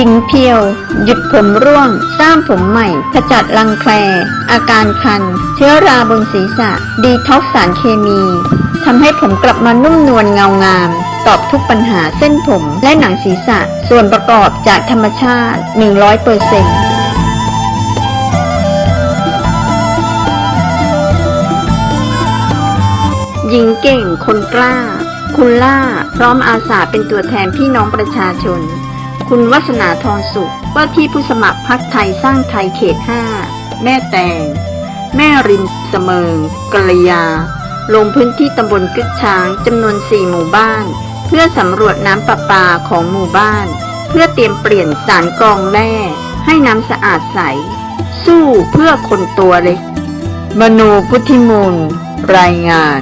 ชิงเพียว หยุดผมร่วง สร้างผมใหม่ ขจัดรังแคล อาการคัน เชื้อราบนศีรษะ ดีท็อกสารเคมีทำให้ผมกลับมานุ่มนวลเงางาม ตอบทุกปัญหาเส้นผมและหนังศีรษะ ส่วนประกอบจากธรรมชาติ 100เปอร์เซ็นต์หญิงเก่งคนกล้า คุณล่า พร้อมอาสาเป็นตัวแทนพี่น้องประชาชน คุณวัฒนาทองสุข ว่าที่ผู้สมัครพักไทยสร้างไทยเขต 5 แม่แตง แม่ริมเสมิงกัลยา ลงพื้นที่ตำบลกึกช้างจำนวน 4 หมู่บ้าน เพื่อสำรวจน้ำประปาของหมู่บ้าน เพื่อเตรียมเปลี่ยนสารกรองแร่ให้น้ำสะอาดใส สู้เพื่อคนตัวเล็กมนูพุทธิมูล รายงาน